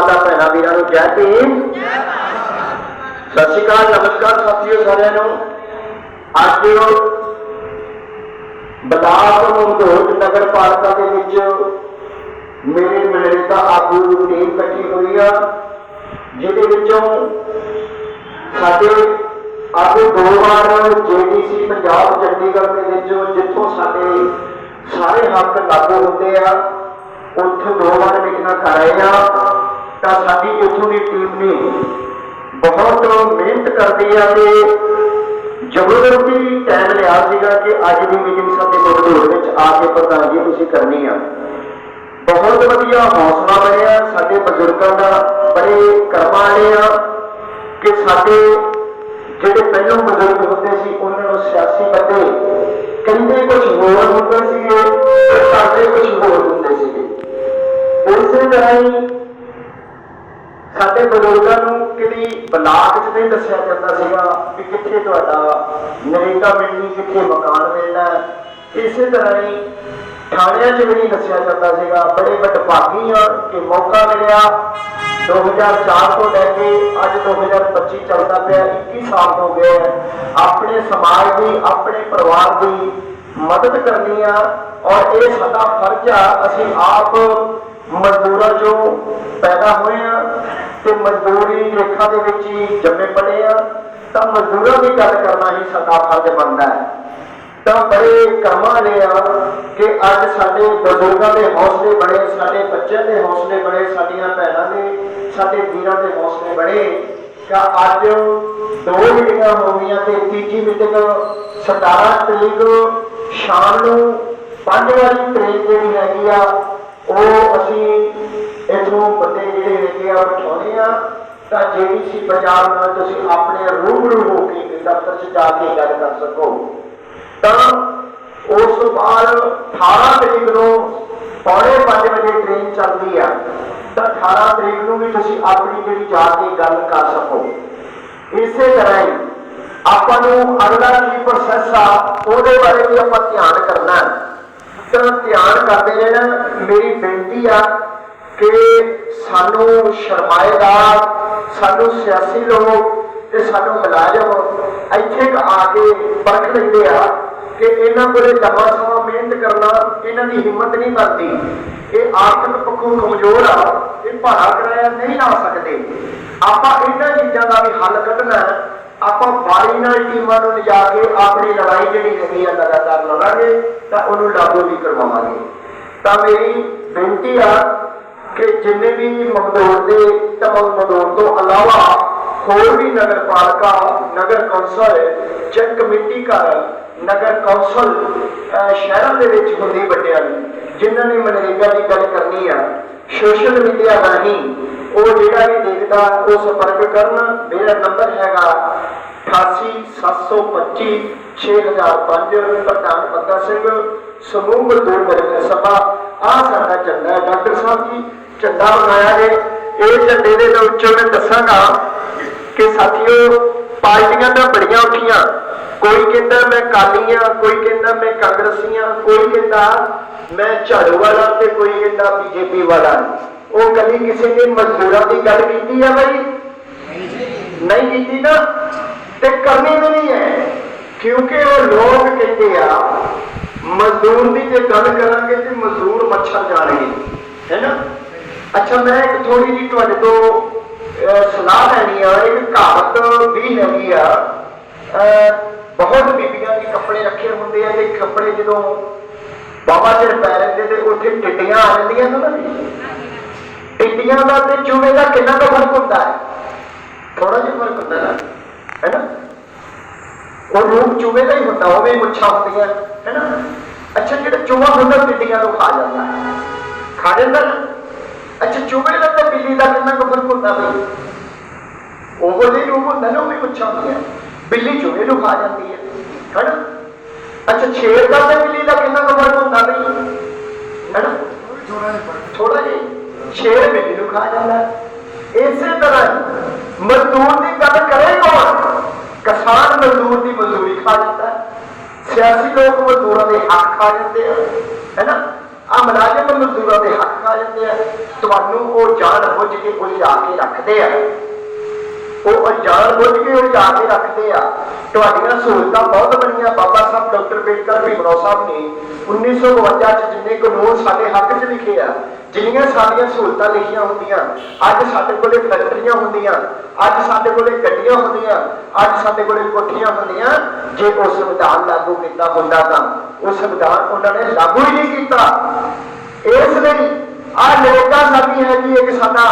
ਮਾਤਾ ਭੈਣਾਂ ਵੀਰਾਂ ਨੂੰ ਜੈ ਭੀਮ। ਸਤਿ ਸ਼੍ਰੀ ਅਕਾਲ, ਨਮਸਕਾਰ ਸਾਥੀਓ ਸਾਰਿਆਂ ਨੂੰ। ਅੱਜ ਬਲਾਕ ਮੰਦੋੜ ਨਗਰ ਪਾਲਿਕਾ ਦੇ ਵਿੱਚ ਮੇਰੇ ਮਨਰੇਗਾ ਆਗੂ ਟੀਮ ਇਕੱਠੀ ਹੋਈ ਆ, ਜਿਹਦੇ ਵਿੱਚੋਂ ਸਾਡੇ ਆਗੂ ਦੋ ਵਾਰ ਜੇਡੀਸੀ ਪੰਜਾਬ ਚੰਡੀਗੜ੍ਹ ਦੇ ਵਿੱਚੋਂ, ਜਿੱਥੋਂ ਸਾਡੇ ਸਾਰੇ ਹੱਕ ਲਾਗੂ ਹੁੰਦੇ ਆ, ਉੱਥੇ ਦੋ ਵਾਰ ਮੀਟਿੰਗਾਂ ਕਰ ਰਹੇ ਆ। ਤਾਂ ਸਾਡੀ ਇੱਥੋਂ ਦੀ ਟੀਮ ਨੇ ਬਹੁਤ ਮਿਹਨਤ ਕਰਦੀ ਆ ਤੇ ਵੀ ਟਾਈਮ ਲਿਆ ਸੀਗਾ ਕਿ ਅੱਜ ਦੀ ਮੀਟਿੰਗ ਸਾਡੇ ਕੋਲ ਵਿੱਚ ਆ ਕੇ ਪ੍ਰਧਾਨ ਜੀ ਤੁਸੀਂ ਕਰਨੀ ਆ। ਬਹੁਤ ਵਧੀਆ ਹੌਸਲਾ ਬਣਿਆ, ਸਾਡੇ ਬਜ਼ੁਰਗਾਂ ਦਾ ਬੜੇ ਕਰਮਾਂ ਵਾਲੇ ਆ ਕਿ ਸਾਡੇ ਜਿਹੜੇ ਪਹਿਲੋਂ ਬਜ਼ੁਰਗ ਹੁੰਦੇ ਸੀ, ਉਹਨਾਂ ਨੂੰ ਸਿਆਸੀ ਬੰਦੇ ਕਹਿੰਦੇ ਕੁਝ ਹੋਰ ਹੁੰਦੇ ਸੀਗੇ ਤੇ ਕਰਦੇ ਕੁਝ ਹੋਰ ਹੁੰਦੇ ਸੀਗੇ। ਇਸੇ ਤਰ੍ਹਾਂ ਹੀ ਸਾਡੇ ਬਜ਼ੁਰਗਾਂ ਨੂੰ ਕਿਹੜੀ ਬਲਾਕ 'ਚ ਨਹੀਂ ਦੱਸਿਆ ਜਾਂਦਾ ਸੀਗਾ ਕਿ ਕਿੱਥੇ ਤੁਹਾਡਾ ਨਰੇਗਾ ਮਿਲਣੀ, ਕਿੱਥੇ ਮਕਾਨ ਮਿਲਣਾ ਇਸੇ ਤਰ੍ਹਾਂ ਹੀ ਥਾਣਿਆਂ 'ਚ ਵੀ ਨਹੀਂ ਦੱਸਿਆ ਜਾਂਦਾ ਸੀਗਾ। ਬੜੇ ਵਡਭਾਗੀ ਆ ਕਿ ਮੌਕਾ ਮਿਲਿਆ। 2004 ਤੋਂ ਲੈ ਕੇ ਅੱਜ 2025 ਚੱਲਦਾ ਪਿਆ 21 ਸਾਲ ਹੋ ਗਏ ਆਪਣੇ ਸਮਾਜ ਦੀ, ਆਪਣੇ ਪਰਿਵਾਰ ਦੀ ਮਦਦ ਕਰਨੀ ਆ। ਔਰ ਇਹ ਸਾਡਾ ਫਰਜ਼ ਆ, ਅਸੀਂ ਆਪ ਮਜ਼ਦੂਰਾਂ ਚੋਂ ਪੈਦਾ ਹੋਏ ਆ ਤੇ ਮਜ਼ਦੂਰੀ ਰੇਖਾ ਦੇ ਵਿੱਚ ਹੀ ਜੰਮੇ ਪੜੇ ਆ, ਤਾਂ ਮਜ਼ਦੂਰਾਂ ਦੀ ਗੱਲ ਕਰਨਾ ਹੀ ਸਾਡਾ ਫਰਜ਼ ਬਣਦਾ ਹੈ। ਤਾਂ ਬੜੇ ਕਰਮਾਂ ਵਾਲੇ ਆ ਕਿ ਅੱਜ ਸਾਡੇ ਬਜ਼ੁਰਗਾਂ ਦੇ ਹੌਸਲੇ ਬਣੇ ਸਾਡੇ ਬੱਚਿਆਂ ਦੇ ਹੌਸਲੇ ਬਣੇ ਸਾਡੀਆਂ ਭੈਣਾਂ ਦੇ, ਸਾਡੇ ਵੀਰਾਂ ਦੇ ਹੌਸਲੇ ਬਣੇ ਕਿ ਅੱਜ ਦੋ ਮੀਟਿੰਗਾਂ ਹੋ ਗਈਆਂ ਤੇ ਤੀਜੀ ਮੀਟਿੰਗ 17 ਤਰੀਕ ਸ਼ਾਮ ਨੂੰ 5 ਵਾਲੀ ਤਰੀਕ ਜਿਹੜੀ ਹੈਗੀ ਆ ਉਹ ਅਸੀਂ ਇਥੋਂ ਬੰਦੇ ਜਿਹੜੇ ਹੈਗੇ ਆ ਬਿਠਾਉਣੇ ਆ। ਤਾਂ ਜਿਹੜੀ ਸੀ ਪੰਜਾਬ ਨਾਲ ਤੁਸੀਂ ਆਪਣੇ ਰੂਬਰੂ ਹੋ ਕੇ ਦਫ਼ਤਰ 'ਚ ਜਾ ਕੇ ਗੱਲ ਕਰ ਸਕੋ, ਤਾਂ ਉਸ ਤੋਂ ਬਾਅਦ 18 ਤਰੀਕ ਨੂੰ ਪੌਣੇ 5 ਵਜੇ ਟ੍ਰੇਨ ਚੱਲਦੀ ਆ। ਤਾਂ 18 ਤਰੀਕ ਨੂੰ ਵੀ ਤੁਸੀਂ ਆਪਣੀ ਜਿਹੜੀ ਜਾ ਕੇ ਗੱਲ ਕਰ ਸਕੋ। ਇਸੇ ਤਰ੍ਹਾਂ ਹੀ ਆਪਾਂ ਨੂੰ ਅਗਲਾ ਕੀ ਪ੍ਰੋਸੈਸ ਆ, ਉਹਦੇ ਬਾਰੇ ਵੀ ਆਪਾਂ ਧਿਆਨ ਕਰਨਾ ਹੈ। ਤਾਂ ਧਿਆਨ ਕਰਦੇ ਰਹਿਣਾ ਮੇਰੀ ਬੇਨਤੀ ਆ ਕਿ ਸਾਨੂੰ ਸ਼ਰਮਾਏਦਾਰ, ਸਾਨੂੰ ਸਿਆਸੀ ਲੋਕ ਤੇ ਸਾਨੂੰ ਮੁਲਾਜ਼ਮ ਇੱਥੇ ਆ ਕੇ ਪਰਖ ਲੈਂਦੇ ਆ ਕਿ ਇਹਨਾਂ ਕੋਲੇ ਲੰਮਾ ਸਮਾਂ ਮਿਹਨਤ ਕਰਨਾ ਇਹਨਾਂ ਦੀ ਹਿੰਮਤ ਨਹੀਂ ਬਣਦੀ। ਇਹ ਆਰਥਿਕ ਪੱਖੋਂ ਕਮਜ਼ੋਰ ਆ, ਇਹ ਭਾਰਾ ਕਿਰਾਇਆ ਨਹੀਂ ਲਾ ਸਕਦੇ। ਆਪਾਂ ਇਹਨਾਂ ਚੀਜ਼ਾਂ ਦਾ ਵੀ ਹੱਲ ਕੱਢਣਾ ਆਪਾਂ ਬਾਰੀ ਨਾਲ ਟੀਮਾਂ ਨੂੰ ਲਿਜਾ ਕੇ ਆਪਣੀ ਲੜਾਈ ਜਿਹੜੀ ਹੈਗੀ ਆ ਲਗਾਤਾਰ ਲੜਾਂਗੇ ਤਾਂ ਉਹਨੂੰ ਲਾਗੂ ਵੀ ਕਰਵਾਵਾਂਗੇ। ਤਾਂ ਮੇਰੀ ਬੇਨਤੀ ਆ ਕਿ ਜਿੰਨੇ ਵੀ ਮਮਦੂਰ ਦੇ ਤਾਂ ਮਮਦੂਰ ਤੋਂ ਇਲਾਵਾ ਹੋਰ ਵੀ ਨਗਰ ਪਾਲਿਕਾ, ਨਗਰ ਕੌਂਸਲ ਚੈੱਕ ਕਮੇਟੀ ਘਰ, ਨਗਰ ਕੌਂਸਲ ਸ਼ਹਿਰਾਂ ਦੇ ਵਿੱਚ ਹੁੰਦੀ ਵੱਡਿਆਂ ਨੂੰ ਜਿਨ੍ਹਾਂ ਨੇ ਮਨਰੇਗਾ ਦੀ ਗੱਲ ਕਰਨੀ ਆ, ਸੋਸ਼ਲ ਮੀਡੀਆ ਰਾਹੀਂ ਉਹ ਜਿਹੜਾ ਵੀ ਦੇਖਦਾ ਉਹ ਸੰਪਰਕ ਕਰਨ ਮੇਰਾ ਨੰਬਰ ਹੈਗਾ 8875 6005 ਪ੍ਰਧਾਨ ਪੱਤਾ ਸਿੰਘ, ਸਮੂਹ ਮਜ਼ਦੂਰ ਵਰਗ ਸਭਾ। ਆ ਸਾਡਾ ਝੰਡਾ ਹੈ। ਡਾਕਟਰ ਸਾਹਿਬ ਜੀ, ਝੰਡਾ ਬਣਾਇਆ ਹੈ ਇਹ ਝੰਡੇ ਦੇ ਵਿੱਚੋਂ ਮੈਂ ਦੱਸਾਂਗਾ ਕਿ ਸਾਥੀਓ, ਪਾਰਟੀਆਂ ਤਾਂ ਬੜੀਆਂ ਉੱਠੀਆਂ ਕੋਈ ਕਹਿੰਦਾ ਮੈਂ ਕਾਲੀ ਆ, ਕੋਈ ਕਹਿੰਦਾ ਮੈਂ ਕਾਂਗਰਸੀ ਆ, ਕੋਈ ਕਹਿੰਦਾ ਮੈਂ ਝਾੜੂ ਵਾਲਾ ਤੇ ਕੋਈ ਕਹਿੰਦਾ ਬੀਜੇਪੀ ਵਾਲਾ। ਉਹ ਕਦੀ ਕਿਸੇ ਨੇ ਮਜ਼ਦੂਰਾਂ ਦੀ ਗੱਲ ਕੀਤੀ ਆ ਬਈ? ਨਹੀਂ ਕੀਤੀ ਨਾ ਤੇ ਕਰਨੀ ਵੀ ਨਹੀਂ ਹੈ। ਕਿਉਂਕਿ ਉਹ ਲੋਕ ਕਹਿੰਦੇ ਆ, ਮਜ਼ਦੂਰ ਦੀ ਜੇ ਗੱਲ ਕਰਾਂਗੇ ਤੇ ਮਜ਼ਦੂਰ ਮੱਛਰ ਜਾਣਗੇ। ਹੈ ਨਾ? ਅੱਛਾ, ਮੈਂ ਇੱਕ ਥੋੜੀ ਜਿਹੀ ਤੁਹਾਡੇ ਤੋਂ ਸਲਾਹ ਲੈਣੀ ਆ, ਇੱਕ ਕਹਾਵਤ ਵੀ ਹੈਗੀ ਆ। ਬਹੁਤ ਬੀਬੀਆਂ ਦੇ ਕੱਪੜੇ ਰੱਖੇ ਹੁੰਦੇ ਆ, ਤੇ ਕੱਪੜੇ ਜਦੋਂ ਬਾਬਾ ਚਿਰ ਪੈ ਲੈਂਦੇ ਤੇ ਉੱਥੇ ਟਿੱਡੀਆਂ ਆ ਜਾਂਦੀਆਂ ਨੇ ਨਾ ਟਿੱਡੀਆਂ ਦਾ ਤੇ ਚੂਹੇ ਦਾ ਕਿੰਨਾ ਕੁ ਫ਼ਰਕ ਹੁੰਦਾ ਹੈ? ਥੋੜਾ ਜਿਹਾ ਫ਼ਰਕ ਹੁੰਦਾ ਨਾ ਹੈ ਨਾ? ਉਹ ਰੂਪ ਚੂਹੇ ਦਾ ਹੀ ਹੁੰਦਾ ਉਹ ਵੀ ਮੁੱਛਾਂ ਹੁੰਦੀਆਂ ਹੈ ਨਾ? ਅੱਛਾ ਜਿਹੜਾ ਚੂਹਾ ਹੁੰਦਾ ਟਿੱਡੀਆਂ ਨੂੰ ਖਾ ਜਾਂਦਾ ਹੈ। ਖਾ ਜਾਂਦਾ ਅੱਛਾ ਚੂਹੇ ਦਾ ਤੇ ਬਿੱਲੀ ਦਾ ਕਿੰਨਾ ਕੁ ਫ਼ਰਕ ਹੁੰਦਾ ਬਈ? ਉਹ ਜਿਹੀ ਰੂਪ ਹੁੰਦਾ ਨਾ ਉਹ ਵੀ ਮੁੱਛਾਂ ਹੁੰਦੀਆਂ। ਬਿੱਲੀ ਚੂਹੇ ਨੂੰ ਖਾ ਜਾਂਦੀ ਹੈ ਹੈ ਨਾ? ਅੱਛਾ ਸ਼ੇਰ ਦਾ ਤੇ ਬਿੱਲੀ ਦਾ ਕਿੰਨਾ ਕੁ ਫ਼ਰਕ ਹੁੰਦਾ ਬਈ? ਹੈ ਨਾ? ਥੋੜਾ ਜਿਹਾ ਸ਼ੇਰ ਬਿੱਲੀ ਨੂੰ ਖਾ ਜਾਂਦਾ ਇਸੇ ਤਰ੍ਹਾਂ ਮਜ਼ਦੂਰ ਦੀ ਗੱਲ ਕਰੇ ਕੌਣ? ਕਿਸਾਨ ਮਜ਼ਦੂਰ ਦੀ ਮਜ਼ਦੂਰੀ ਖਾ ਜਾਂਦਾ ਸਿਆਸੀ ਲੋਕ ਮਜ਼ਦੂਰਾਂ ਦੇ ਹੱਕ ਖਾ ਜਾਂਦੇ ਆ, ਹੈ ਨਾ? ਆ ਮੁਲਾਜ਼ਮ ਮਜ਼ਦੂਰਾਂ ਦੇ ਹੱਕ ਖਾ ਜਾਂਦੇ ਆ। ਤੁਹਾਨੂੰ ਉਹ ਜਾਣ ਬੁੱਝ ਕੇ ਉਲਝਾ ਕੇ ਰੱਖਦੇ ਆ। ਉਹ ਅਣਜਾਣ ਬੁੱਝ ਕੇ ਉਲਝਾ ਕੇ ਰੱਖਦੇ ਆ। ਤੁਹਾਡੀਆਂ ਸਹੂਲਤਾਂ ਬਹੁਤ ਬਣੀਆਂ। ਬਾਬਾ ਸਾਹਿਬ ਡਾਕਟਰ ਬੇਕਰ ਭੀਮਰਾਓ ਸਾਹਿਬ ਨੇ 1952 ਚ ਜਿੰਨੇ ਕਾਨੂੰਨ ਸਾਡੇ ਹੱਕ 'ਚ ਲਿਖੇ ਆ, ਜਿੰਨੀਆਂ ਸਾਡੀਆਂ ਸਹੂਲਤਾਂ ਲਿਖੀਆਂ ਹੁੰਦੀਆਂ, ਅੱਜ ਸਾਡੇ ਕੋਲੇ ਫੈਕਟਰੀਆਂ ਹੁੰਦੀਆਂ, ਅੱਜ ਸਾਡੇ ਕੋਲੇ ਗੱਡੀਆਂ ਹੁੰਦੀਆਂ, ਅੱਜ ਸਾਡੇ ਕੋਲੇ ਕੋਠੀਆਂ ਹੁੰਦੀਆਂ, ਜੇ ਉਹ ਸੰਵਿਧਾਨ ਲਾਗੂ ਕੀਤਾ ਹੁੰਦਾ ਤਾਂ, ਉਹ ਸੰਵਿਧਾਨ ਉਹਨਾਂ ਨੇ ਲਾਗੂ ਹੀ ਨਹੀਂ ਕੀਤਾ। ਇਸ ਲਈ ਆ ਨਰੇਗਾ ਸਾਡੀ ਹੈਗੀ ਹੈ ਕਿ ਸਾਡਾ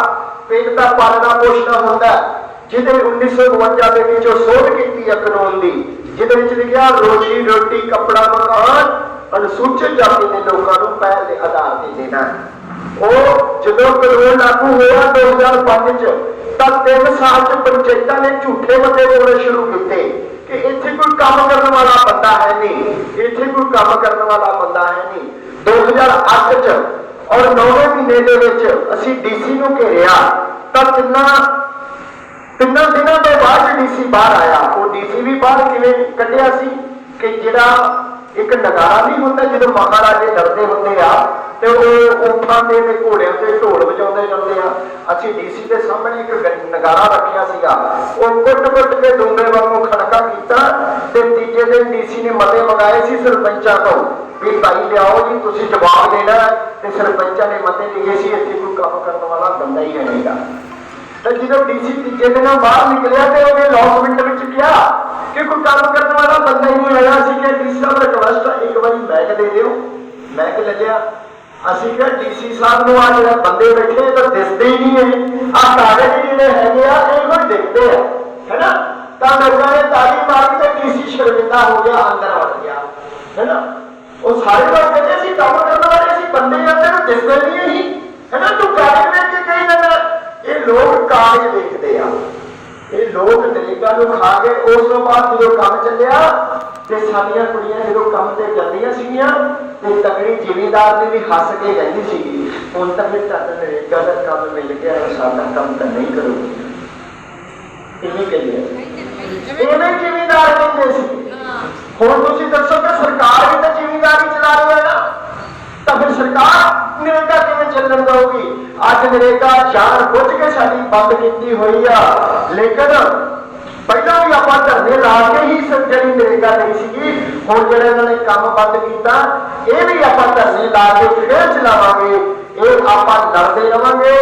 ਪਿੰਡ ਦਾ ਪਾਲਣਾ ਪੋਸ਼ਣਾ ਹੁੰਦਾ। ਜਿਹਦੇ 1952 ਦੇ ਵਿੱਚ ਉਹ ਸੋਧ ਕੀਤੀ ਹੈ ਕਾਨੂੰਨ ਦੀ, ਜਿਹਦੇ ਵਿੱਚ ਲਿਖਿਆ, ਰੋਜੀ ਰੋਟੀ, ਕੱਪੜਾ ਮਕਾਨ, ਅਨੁਸੂਚਿਤ ਜਾਤੀ ਦੇ ਲੋਕਾਂ ਨੂੰ ਪਹਿਲ ਦੇ ਆਧਾਰ ਤੇ ਦੇਣਾ। ਉਹ ਜਦੋਂ ਕਾਨੂੰਨ ਲਾਗੂ ਹੋਇਆ 2005 ਚ, ਤਾਂ 3 ਸਾਲ ਚ ਪੰਚਾਇਤਾਂ ਨੇ ਝੂਠੇ ਬੰਦੇ ਬੋਲਣੇ ਸ਼ੁਰੂ ਕੀਤੇ ਕਿ ਇੱਥੇ ਕੋਈ ਕੰਮ ਕਰਨ ਵਾਲਾ ਬੰਦਾ ਹੈ ਨਹੀਂ, ਇੱਥੇ ਕੋਈ ਕੰਮ ਕਰਨ ਵਾਲਾ ਬੰਦਾ ਹੈ ਨਹੀਂ। 2008 ਚ ਔਰ 9ਵੇਂ ਮਹੀਨੇ ਦੇ ਵਿੱਚ ਅਸੀਂ ਡੀਸੀ ਨੂੰ ਘੇਰਿਆ, ਤਾਂ ਤਿੰਨਾਂ ਤਿੰਨਾਂ ਦਿਨਾਂ ਤੋਂ ਬਾਅਦ ਡੀਸੀ ਬਾਹਰ ਆਇਆ? ਉਹ ਡੀਸੀ ਵੀ ਬਾਹਰ ਕਿਵੇਂ ਕੱਢਿਆ ਸੀ ਕਿ ਜਿਹੜਾ ਇੱਕ ਨਗਾਰਾ ਨਹੀਂ ਹੁੰਦਾ, ਜਦੋਂ ਮਹਾਰਾਜੇ ਲੜਦੇ ਹੁੰਦੇ ਆ ਤੇ ਉਹ ਊਠਾਂ ਤੇ ਤੇ ਘੋੜਿਆਂ ਤੇ ਢੋਲ ਵਜਾਉਂਦੇ ਜਾਂਦੇ ਆ। ਅਸੀਂ ਡੀਸੀ ਦੇ ਸਾਹਮਣੇ ਇੱਕ ਨਗਾਰਾ ਰੱਖਿਆ ਸੀਗਾ। ਉਹ ਕੁੱਟ-ਕੁੱਟ ਕੇ ਡੂੰਗੇ ਵਾਂਗੂ ਖੜਕਾ ਕੀਤਾ ਤੇ ਤੀਜੇ ਦਿਨ ਡੀਸੀ ਨੇ ਮਤੇ ਮੰਗਾਏ ਸੀ ਸਰਪੰਚਾਂ ਤੋਂ ਵੀ ਭਾਈ ਲਿਆਓ ਜੀ, ਤੁਸੀਂ ਜਵਾਬ ਦੇਣਾ ਤੇ ਸਰਪੰਚਾਂ ਨੇ ਮਤੇ ਲਿਖੇ ਸੀ, ਇੱਥੇ ਕੋਈ ਕੰਮ ਕਰਨ ਵਾਲਾ ਬੰਦਾ ਹੀ ਹੈ ਨਹੀਂਗਾ ਤਾਂ ਜਦੋਂ ਡੀਸੀ ਤੀਜੇ ਦਿਨ ਬਾਹਰ ਨਿਕਲਿਆ ਤੇ ਉਹਨੇ ਲੌਸਮੈਂਟ ਵਿੱਚ ਕਿਹਾ ਕਿ ਕੋਈ ਕੰਮ ਕਰਨ ਵਾਲਾ ਬੰਦਾ ਹੀ ਨਹੀਂ ਆਇਆ। ਸੀ ਕਿ ਡੀਸੀ ਸਾਹਿਬ ਰਿਕਵੈਸਟ ਇੱਕ ਵਾਰੀ ਮੈਕ ਦੇ ਦਿਓ। ਮੈਕ ਲੈ ਲਿਆ ਅਸੀਂ ਕਿਹਾ ਡੀਸੀ ਸਾਹਿਬ ਨੂੰ ਆ ਜਿਹੜੇ ਬੰਦੇ ਬੈਠੇ ਤਾਂ ਦਿਸਦੇ ਹੀ ਨਹੀਂ ਹੈ ਆ ਕਾਗਜ਼ ਜਿਹੜੇ ਹੈਗੇ ਆ, ਇਹ ਕੋਈ ਦਿਖਦੇ ਆ। ਹੈਨਾ ਤਾਂ ਲੋਕਾਂ ਨੇ ਤਾਲੀ ਮਾਰੀ ਤੇ ਡੀਸੀ ਸ਼ਰਮਿੰਦਾ ਹੋ ਗਿਆ ਅੰਦਰ ਵੜ ਗਿਆ। ਹੈਨਾ ਉਹ ਸਾਰੇ ਲੋਕ ਕਹਿੰਦੇ ਅਸੀਂ ਕੰਮ ਕਰਨ ਵਾਲੇ ਅਸੀਂ ਬੰਦੇ ਆ ਦਿਸਦੇ ਨਹੀਂ। ਅਸੀਂ ਹੈਨਾ ਤੂੰ ਕਾਗਜ਼ ਇਹ ਲੋਕ ਕਾਗਜ਼ ਵੇਖਦੇ ਆ। ਇਹ ਲੋਕ ਨਰੇਗਾ ਨੂੰ ਖਾ ਕੇ ਉਸ ਤੋਂ ਬਾਅਦ ਜਦੋਂ ਕੰਮ ਚੱਲਿਆ ਤੇ ਸਾਡੀਆਂ ਕੁੜੀਆਂ ਜਦੋਂ ਕੰਮ ਤੇ ਜਾਂਦੀਆਂ ਸੀਗੀਆਂ ਤੇ ਤਗੜੀ ਜ਼ਿਮੀਂਦਾਰ ਨੇ ਵੀ ਹੱਸ ਕੇ ਕਹਿੰਦੀ ਸੀਗੀ ਹੁਣ ਤਾਂ ਫਿਰ ਤੁਹਾਨੂੰ ਨਰੇਗਾ ਦਾ ਕੰਮ ਮਿਲ ਗਿਆ ਸਾਡਾ ਕੰਮ ਤਾਂ ਨਹੀਂ ਕਰੋਗੇ। ਇਵੇਂ ਕਹਿੰਦੇ ਐਵੇਂ ਜ਼ਿਮੀਂਦਾਰ ਕਹਿੰਦੇ ਸੀ। ਹੁਣ ਤੁਸੀਂ ਦੱਸੋ ਕਿ ਸਰਕਾਰ ਵੀ ਤਾਂ ਜ਼ਿਮੀਂਦਾਰੀ ਚਲਾ ਰਹੀ ਹੈ ਨਾ? ਤਾਂ ਫਿਰ ਸਰਕਾਰ ਨਰੇਗਾ ਕਿਵੇਂ ਚੱਲਣ ਦਊਗੀ? ਅੱਜ ਨਰੇਗਾ ਜਾਣ ਬੁੱਝ ਕੇ ਸਾਡੀ ਬੰਦ ਕੀਤੀ ਹੋਈ ਆ। ਲੇਕਿਨ ਪਹਿਲਾਂ ਵੀ ਆਪਾਂ ਧਰਨੇ ਲਾ ਕੇ ਹੀ ਜਿਹੜੀ ਨਰੇਗਾ ਨਹੀਂ ਸੀਗੀ, ਹੁਣ ਜਿਹੜਾ ਇਹਨਾਂ ਨੇ ਕੰਮ ਬੰਦ ਕੀਤਾ, ਇਹ ਵੀ ਆਪਾਂ ਧਰਨੇ ਲਾ ਕੇ ਫੇਰ ਚਲਾਵਾਂਗੇ। ਇਹ ਆਪਾਂ ਲੜਦੇ ਰਵਾਂਗੇ।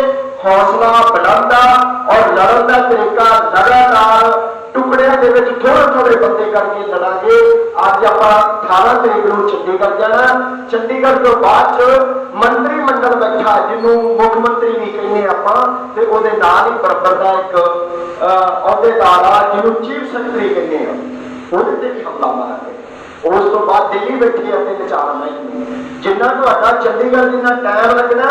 ਹੌਸਲਾ ਬੁਲੰਦ ਆ ਔਰ ਲੜਨ ਦਾ ਤਰੀਕਾ ਲਗਾਤਾਰ ਟੁਕੜਿਆਂ ਦੇ ਵਿੱਚ ਥੋੜੇ ਥੋੜੇ ਬੰਦੇ ਕਰਕੇ ਲੜਾਂਗੇ। ਅੱਜ ਆਪਾਂ 18 ਤਰੀਕ ਨੂੰ ਚੰਡੀਗੜ੍ਹ ਜਾਣਾ। ਚੰਡੀਗੜ੍ਹ ਤੋਂ ਬਾਅਦ ਮੰਤਰੀ ਮੰਡਲ ਬੈਠਾ, ਜਿਹਨੂੰ ਮੁੱਖ ਮੰਤਰੀ ਵੀ ਕਹਿੰਦੇ ਆਪਾਂ, ਤੇ ਉਹਦੇ ਨਾਲ ਹੀ ਬਰਾਬਰ ਦਾ ਇੱਕ ਅਹੁਦੇਦਾਰ ਆ, ਜਿਹਨੂੰ ਚੀਫ ਸੈਕਟਰੀ ਕਹਿੰਦੇ ਆ ਉਹਦੇ ਤੇ ਵੀ ਹਮਲਾ ਮਾਰਾਂਗੇ। ਉਸ ਤੋਂ ਬਾਅਦ ਦਿੱਲੀ ਬੈਠੇ ਆਪਣੇ ਤੇ ਚਾਰ ਜਿੰਨਾ ਤੁਹਾਡਾ ਚੰਡੀਗੜ੍ਹ ਜਿੰਨਾ ਟਾਈਮ ਲੱਗਣਾ,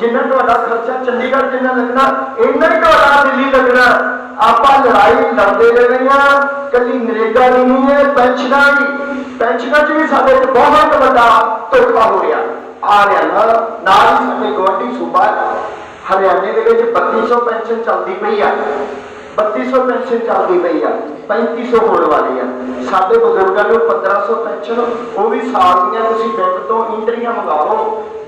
ਜਿੰਨਾ ਤੁਹਾਡਾ ਖਰਚਾ ਚੰਡੀਗੜ੍ਹ ਜਿੰਨਾ ਲੱਗਣਾ, ਇੰਨਾ ਹੀ ਤੁਹਾਡਾ ਦਿੱਲੀ ਲੱਗਣਾ। ਆਪਾਂ ਲੜਾਈ ਲੜਦੇ ਰਹੇ ਹਾਂ। ਕੱਲੀ ਨਰੇਗਾ ਦੀ ਨਹੀਂ ਹੈ ਪੈਨਸ਼ਨਾਂ ਦੀ। ਪੈਨਸ਼ਨਾਂ 'ਚ ਵੀ ਸਾਡੇ 'ਚ ਬਹੁਤ ਵੱਡਾ ਧੋਖਾ ਹੋ ਰਿਹਾ ਆ ਰਿਹਾ ਨਾਲ ਨਾਲ ਹੀ ਸਾਡੇ ਗੁਆਂਢੀ ਸੂਬਾ ਹਰਿਆਣੇ ਦੇ ਵਿੱਚ 3200 ਪੈਨਸ਼ਨ ਚੱਲਦੀ ਪਈ ਆ। 3200 ਪੈਨਸ਼ਨ ਚੱਲਦੀ ਪਈ ਆ 3500 ਹੋਣ ਵਾਲੀ ਆ। ਸਾਡੇ ਬਜ਼ੁਰਗਾਂ ਨੂੰ 1500 ਪੈਨਸ਼ਨ, ਉਹ ਵੀ ਸਾਲ ਦੀਆਂ ਤੁਸੀਂ ਬੈਂਕ ਤੋਂ ਇੰਟਰੀਆਂ ਮੰਗਾਓ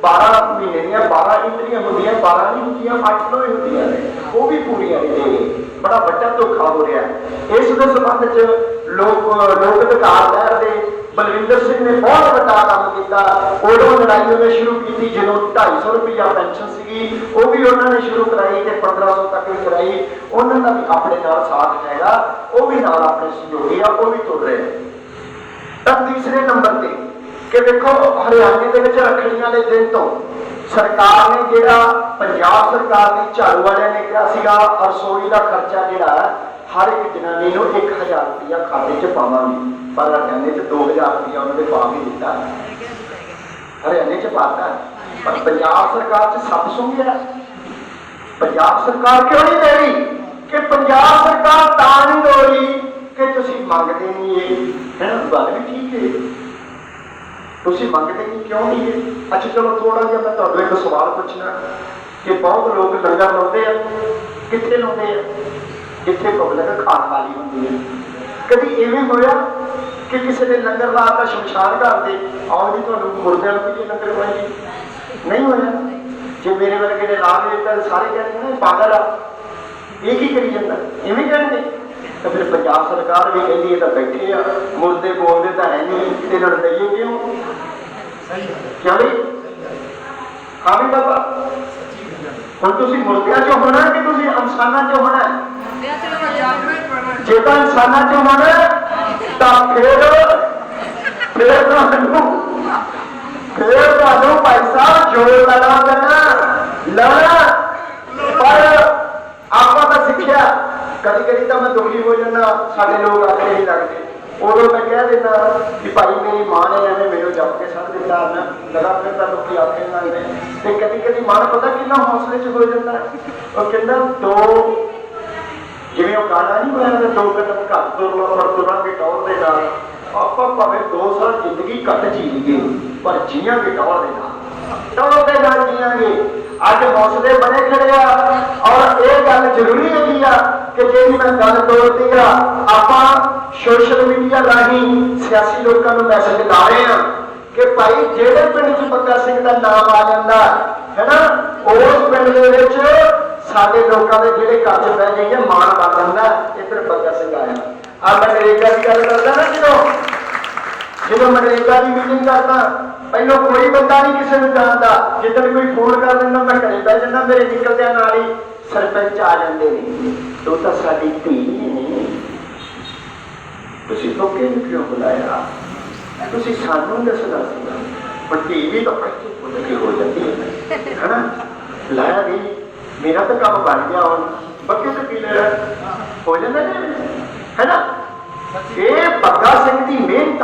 12 ਮਹੀਨੇ ਦੀਆਂ 12 ਇੰਟਰੀਆਂ ਹੁੰਦੀਆਂ 12 ਨਹੀਂ ਹੁੰਦੀਆਂ 8 9 ਹੁੰਦੀਆਂ ਨੇ। ਉਹ ਵੀ ਪੂਰੀਆਂ ਨਹੀਂ ਦੇ ਬੜਾ ਵੱਡਾ ਧੋਖਾ ਹੋ ਰਿਹਾ। ਇਸ ਦੇ ਸੰਬੰਧ ਚ ਲੋਕ ਲੋਕ ਅਧਿਕਾਰ ਲਹਿਰ ਦੇ ਬਲਵਿੰਦਰ ਸਿੰਘ ਨੇ ਬਹੁਤ ਵੱਡਾ ਕੰਮ ਕੀਤਾ। ਉਦੋਂ ਲੜਾਈ ਉਹਨੇ ਸ਼ੁਰੂ ਕੀਤੀ ਜਦੋਂ 250 ਰੁਪਇਆ ਪੈਨਸ਼ਨ ਸੀਗੀ। ਉਹ ਵੀ ਉਹਨਾਂ ਨੇ ਸ਼ੁਰੂ ਕਰਾਈ ਤੇ 1500 ਤੱਕ ਵੀ ਕਰਾਈ। ਉਹਨਾਂ ਦਾ ਵੀ ਆਪਣੇ ਨਾਲ ਸਾਥ ਹੈਗਾ। ਉਹ ਵੀ ਨਾਲ ਆਪਣੇ ਸਹਿਯੋਗੀ ਆ ਉਹ ਵੀ ਤੁਰ ਰਹੇ ਨੇ। ਤਾਂ ਤੀਸਰੇ ਨੰਬਰ ਤੇ ਕਿ ਦੇਖੋ ਹਰਿਆਣੇ ਦੇ ਵਿੱਚ ਰੱਖੜੀਆਂ ਦੇ ਦਿਨ ਤੋਂ ਸਰਕਾਰ ਨੇ ਜਿਹੜਾ ਪੰਜਾਬ ਸਰਕਾਰ ਦੀ ਝਾੜੂ ਵਾਲਿਆਂ ਨੇ ਕਿਹਾ ਸੀਗਾ ਰਸੋਈ ਦਾ ਖਰਚਾ ਜਿਹੜਾ ਹੈ, ਹਰ ਇੱਕ ਜਨਾਨੀ ਨੂੰ 1000 ਰੁਪਇਆ ਖਾਤੇ 'ਚ ਪਾਵਾਂਗੇ। ਪਰ ਹਰਿਆਣੇ 'ਚ 2000 ਰੁਪਇਆ ਉਹਨਾਂ ਨੇ ਪਾ ਕੇ ਦਿੱਤਾ। ਹਰਿਆਣੇ 'ਚ ਪਾਤਾ। ਪਰ ਪੰਜਾਬ ਸਰਕਾਰ 'ਚ ਸੱਪ ਗਿਆ ਪੰਜਾਬ ਸਰਕਾਰ ਕਿਉਂ ਨਹੀਂ ਦੇ ਰਹੀ? ਕਿ ਪੰਜਾਬ ਸਰਕਾਰ ਤਾਂ ਨਹੀਂ ਦੇ ਰਹੀ ਕਿ ਤੁਸੀਂ ਮੰਗਦੇ ਨਹੀਂ ਇਹ। ਹੈ ਗੱਲ ਵੀ ਠੀਕ ਹੈ। ਤੁਸੀਂ ਮੰਗਦੇ ਨਹੀਂ, ਕਿਉਂ ਨਹੀਂ ਇਹ? ਅੱਛਾ, ਚਲੋ ਥੋੜਾ ਜਿਹਾ ਮੈਂ ਤੁਹਾਨੂੰ ਇੱਕ ਸਵਾਲ ਪੁੱਛਣਾ। ਕਿ ਬਹੁਤ ਲੋਕ ਲੰਗਰ ਲਾਉਂਦੇ ਆ। ਕਿੱਥੇ ਲਾਉਂਦੇ ਆ? ਜਿੱਥੇ ਪਬਲਿਕ ਖਾਣ ਵਾਲੀ ਹੁੰਦੀ ਹੈ? ਕਦੀ ਐਵੇਂ ਹੋਇਆ? ਕਿ ਕਿਸੇ ਨੇ ਲੰਗਰ ਲਾਤਾ ਸ਼ਮਸ਼ਾਨ ਘਰ ਤੇ ਜੀ ਤੁਹਾਨੂੰ ਮੁਰਦਿਆਂ ਨੂੰ ਵੀ ਲੰਗਰ ਖਵਾਈਏ ਨਹੀਂ ਹੋਇਆ। ਜੇ ਮੇਰੇ ਵਰਗੇ ਨੇ ਲਾ ਕੇ ਤਾਂ ਸਾਰੇ ਕਹਿੰਦੇ ਨੇ ਪਾਗਲ ਆ। ਇਹ ਕੀ ਕਰੀ ਜਾਂਦਾ? ਇਵੇਂ ਕਹਿੰਦੇ। ਤਾਂ ਫਿਰ ਪੰਜਾਬ ਸਰਕਾਰ ਵੀ ਕਹਿੰਦੀ ਇਹ ਤਾਂ ਬੈਠੇ ਆ। ਮੁਰਦੇ ਬੋਲਦੇ ਤਾਂ ਹੈ ਨਹੀਂ ਤੇ ਲੜਦਈਏ ਕਿਉਂ ਕਿਉਂ ਵੀ ਹਾਂ ਵੀ ਬਾਬਾ। ਹੁਣ ਤੁਸੀਂ ਮੁਰਦਿਆਂ 'ਚ ਹੋਣਾ ਕਿ ਤੁਸੀਂ ਇਨਸਾਨਾਂ 'ਚ ਹੋਣਾ? ਜੇ ਤਾਂ ਇਨਸਾਨਾਂ 'ਚ ਹੋਣਾ ਤਾਂ ਫਿਰ ਫਿਰ ਤੁਹਾਨੂੰ ਫਿਰ ਤੁਹਾਨੂੰ ਭਾਈ ਸਾਹਿਬ ਜੋਰ ਦੇਣਾ ਲੜਾ ਪਰ ਆਪਾਂ ਤਾਂ ਸਿੱਖਿਆ। ਕਦੀ ਕਦੀ ਤਾਂ ਮੈਂ ਦੁਖੀ ਹੋ ਜਾਂਦਾ। ਸਾਡੇ ਲੋਕ ਆਖੇ ਨਹੀਂ ਲੱਗਦੇ। ਉਦੋਂ ਮੈਂ ਕਹਿ ਦਿੰਦਾ ਕਿ ਭਾਈ ਮੇਰੀ ਮਾਂ ਨੇ ਐਵੇਂ ਮੈਨੂੰ ਜੱਪ ਕੇ ਛੱਡ ਦਿੱਤਾ। ਮੈਂ ਲਗਾ ਫਿਰ ਤਾਂ ਲੋਕੀ ਆਖੇ ਲੱਗਦੇ ਤੇ ਕਦੀ ਕਦੀ ਮਨ ਪਤਾ ਕਿੰਨਾ ਹੌਸਲੇ 'ਚ ਹੋ ਜਾਂਦਾ। ਉਹ ਕਹਿੰਦਾ, ਦੋ ਜਿਵੇਂ ਉਹ ਗਾਣਾ ਨਹੀਂ ਬਣਾਇਆ ਤੇ ਦੋ ਕਦਮ ਘੱਟ ਤੁਰਨਾ ਪਰ ਤੁਰਾਂਗੇ ਟੌਰ ਦੇ ਨਾਲ ਆਪਾਂ ਭਾਵੇਂ 2 ਸਾਲ ਜ਼ਿੰਦਗੀ ਘੱਟ ਜੀ ਲਈਏ, ਪਰ ਜੀਵਾਂਗੇ ਟੌਰ ਦੇ ਨਾਲ। ਟੌਰ ਦੇ ਨਾਲ ਜੀਵਾਂਗੇ ਅੱਜ ਹੌਸਲੇ ਬਣੇ ਖੜੇ ਆ ਔਰ ਇਹ ਗੱਲ ਜ਼ਰੂਰੀ ਹੈਗੀ ਆ ਕਿ ਜਿਹੜੀ ਮੈਂ ਗੱਲ ਤੋਰਦੀ ਆ, ਆਪਾਂ ਸੋਸ਼ਲ ਮੀਡੀਆ ਰਾਹੀਂ ਸਿਆਸੀ ਲੋਕਾਂ ਨੂੰ ਮੈਸੇਜ ਲਾ ਰਹੇ ਆ ਕਿ ਭਾਈ ਜਿਹੜੇ ਪਿੰਡ 'ਚ ਬੱਗਾ ਸਿੰਘ ਦਾ ਨਾਮ ਆ ਜਾਂਦਾ ਹੈ ਉਸ ਪਿੰਡ ਦੇ ਵਿੱਚ ਸਾਡੇ ਲੋਕਾਂ ਦੇ ਜਿਹੜੇ ਘਰ ਪੈ ਬਹਿ ਜਾਈਏ ਮਾਣ ਬਣ ਜਾਂਦਾ ਇੱਧਰ ਬੱਗਾ ਸਿੰਘ ਆਇਆ। ਆ ਮੈਂ ਨਰੇਗਾ ਦੀ ਗੱਲ ਕਰਦਾ ਨਾ ਜਦੋਂ। ਜਦੋਂ ਮਨਰੇਗਾ ਦੀ ਮੀਟਿੰਗ ਕਰਦਾ, ਪਹਿਲਾਂ ਕੋਈ ਬੰਦਾ ਨਹੀਂ ਕਿਸੇ ਨੂੰ ਜਾਣਦਾ। ਜਿੱਦਣ ਕੋਈ ਫੋਨ ਕਰ ਦਿੰਦਾ, ਮੈਂ ਘਰੇ ਬਹਿ ਜਾਂਦਾ, ਮੇਰੇ ਨਿਕਲਦਿਆਂ ਨਾਲ ਹੀ ਸਰਪੰਚ ਆ ਜਾਂਦੇ ਨੇ। ਤੋ ਤਾਂ ਸਾਡੀ ਧੀ ਨੇ। ਤੁਸੀਂ ਲੋਕੇ ਨੂੰ ਕਿਉਂ ਬੁਲਾਇਆ? ਤੁਸੀਂ ਸਾਨੂੰ ਦੱਸਣਾ ਸੀਗਾ। ਪਰ ਧੀ ਵੀ ਤਾਂ ਬੱਚੇ ਪੁੱਤ ਕੇ ਹੋ ਜਾਂਦੀ ਹੈ। ਹਨਾ? ਲਾਇਆ ਵੀ, ਮੇਰਾ ਤਾਂ ਕੰਮ ਬਣ ਗਿਆ ਹੁਣ। ਬੱਕੇ ਤੇ ਪੀ ਲੈ ਹੋ ਜਾਂਦਾ ਨੇ ਹੈਨਾ? ਇਹ ਬੱਗਾ ਸਿੰਘ ਦੀ ਮਿਹਨਤ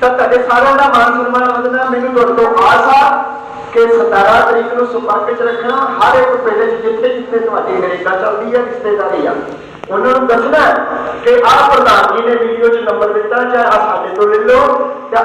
ਤਾਂ ਤੁਹਾਡੇ ਸਾਰਿਆਂ ਦਾ ਮਾਨ ਸਨਮਾਨ ਵਧਣਾ ਮੈਨੂੰ ਤੁਹਾਡੇ ਤੋਂ ਆਸ ਆ ਕਿ 17 ਤਰੀਕ ਨੂੰ ਸੰਪਰਕ 'ਚ ਰੱਖਣਾ। ਹਰ ਇੱਕ ਪਿੰਡ 'ਚ ਜਿੱਥੇ ਜਿੱਥੇ ਤੁਹਾਡੀ ਨਰੇਗਾ ਚੱਲਦੀ ਹੈ ਰਿਸ਼ਤੇਦਾਰੀ ਆ। ਉਹਨਾਂ ਨੂੰ ਦੱਸਣਾ ਕਿ ਆਹ ਪ੍ਰਧਾਨ ਜੀ ਨੇ ਵੀਡੀਓ 'ਚ ਨੰਬਰ ਦਿੱਤਾ, ਚਾਹੇ ਆ ਸਾਡੇ ਤੋਂ ਲੈ ਲਓ, ਤੇ